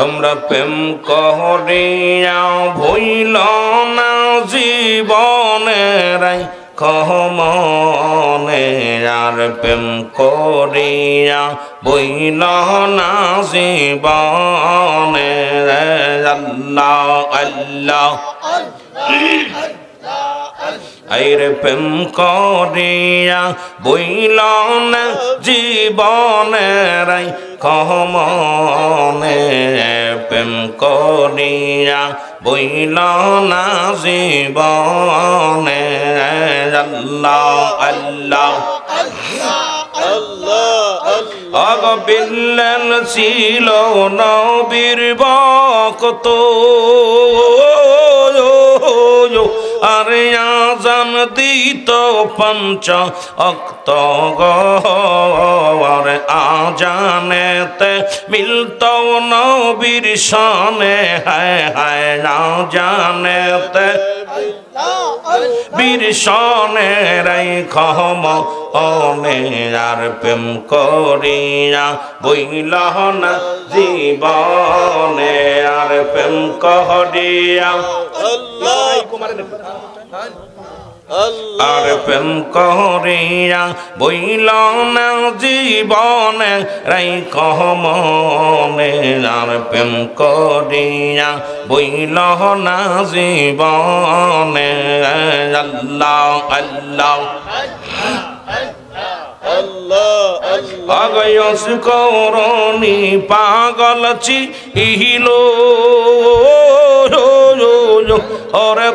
তোমরা প্রেম করিয়া ভইল না জীবনের কহমনে, আর প্রেম করিয়া বইল না জীবনে আল্লাহ আল্লাহ। আইরে প্রেম করিয়া বইল না জীবনের কহমনে। প্রেম করিয়া বইল না জীবনে। আল্লাহ আল্লাহ অগ বিল্লাল ছিল নবীর বকত আরে আজান দিত পঞ্চ অক্ত গরে আজানেতে মিলত নবীর সনে হায় হায় আজানেতে বীর সনে রাই খম অনে আর প্রেম করিয়া বইল না জীবনে আর প্রেম করিয়া আর প্রেম করিয়া বইল না জীবনে রাই কহমনে আর প্রেম করিয়া বইল না জীবনে। আল্লাহ আল্লাহ। অগয়স করণি পাগলছি ইহিলো ওরে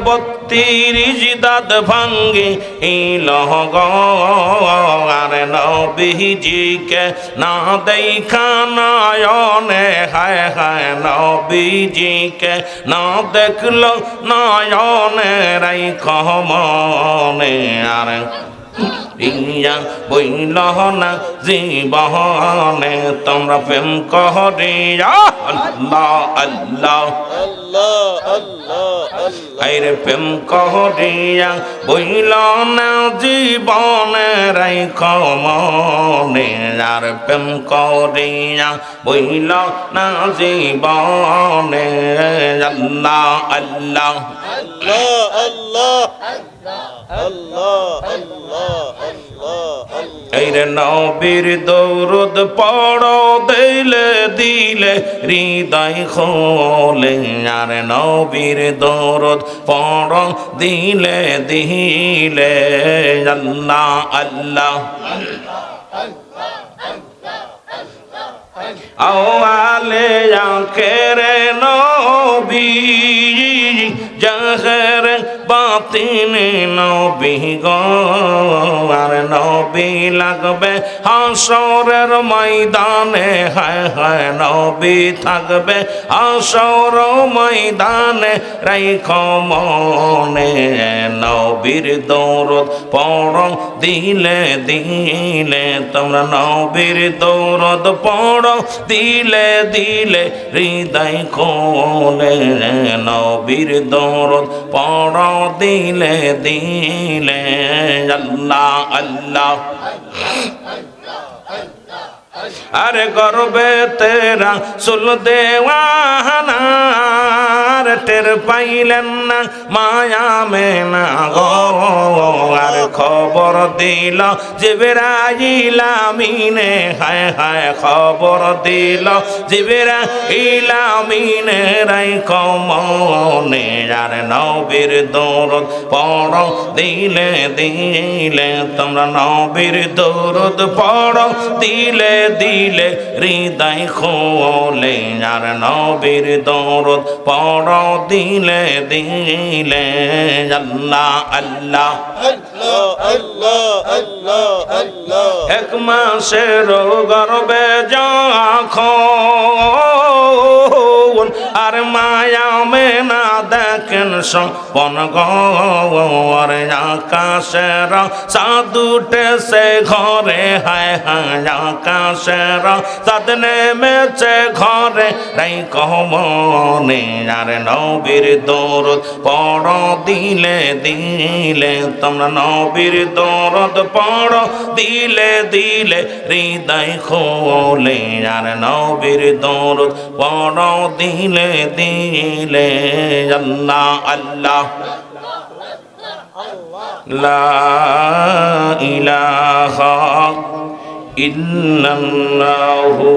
বত্রিশ জিদাদ ভাঙ্গে ইলহ আরে নবীজিকে না দেখা নয়নে হায় হায় নবীজিকে না দেখল নায়নে রাই খমনে আর ইয়া বইল না জীবনে, তোমরা প্রেম করিয়া আল্লাহ আল্লাহ। আইরে প্রেম করিয়া বইল না জীবনে রাই মনে, আর প্রেম করিয়া বইল না জীবনে। আল্লাহ আল্লাহ। এই রে নবীর দৌরদ পড়ো, দিলে দিলে হৃদয় খোলে। আর নবীর দৌরদ পড়ো, দিলে দিলে আল্লাহ আল্লাহ আওয়ালে আখেরে নবী জহর বাতিন নবী গো, আর নবী লাগবে হাসরের ময়দানে, হায় হায় নবী থাকবে হাসর ময়দানে, রাইখ মনে নবীর দৌরত পড় দিলে দিলে, তোমরা নবীর দৌরত পড় দিলে দিলে, হৃদয় খোলে নবীর দৌরত পড় দিলে দিলে আল্লাহ আল্লাহ। আরে গর্বে তেরা সুল দেওয়ানার টের পাইলেন না, মায়া মেনা গো খবর দিল যে বেড়াইলামিনে হায় হায় খবর দিল যে বেড়াইলামিনে রাই কমনে, আর নবীর দৌরদ পড়, দিলে দিলে তোমরা নবীর দৌরদ পড়, দিলে দিলে হৃদয় খোলে, আর নবীর দৌরদ পড়, দিলে দিলে আল্লাহ আল্লাহ। এক মাসের গর্বে যখন আর মা দেখেন সপন গর আকাশের সাদুটে সে ঘরে। হায় হায়, আকাশের সাদ নেমেছে ঘরে। রাই কমনে আর নবীর দৌরদ পড়, দিলে দিলে তোমরা নবীর দৌরদ পড়। দিলে দিলে হৃদয় খোলে আর নবীর দৌরদ পড়। দিলে দিলে আল্লাহ আল্লাহ লা ইলাহা ইল্লাল্লাহু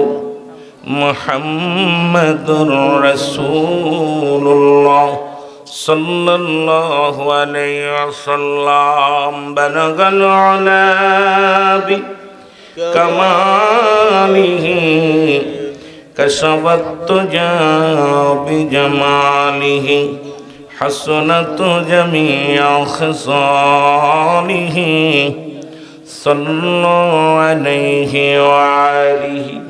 মুহাম্মাদুর রাসূলুল্লাহ صلى الله عليه وسلم بلغ العلا بكماله كشف التجا بجماله حسنت جميع خصاله صلوا عليه وعليه.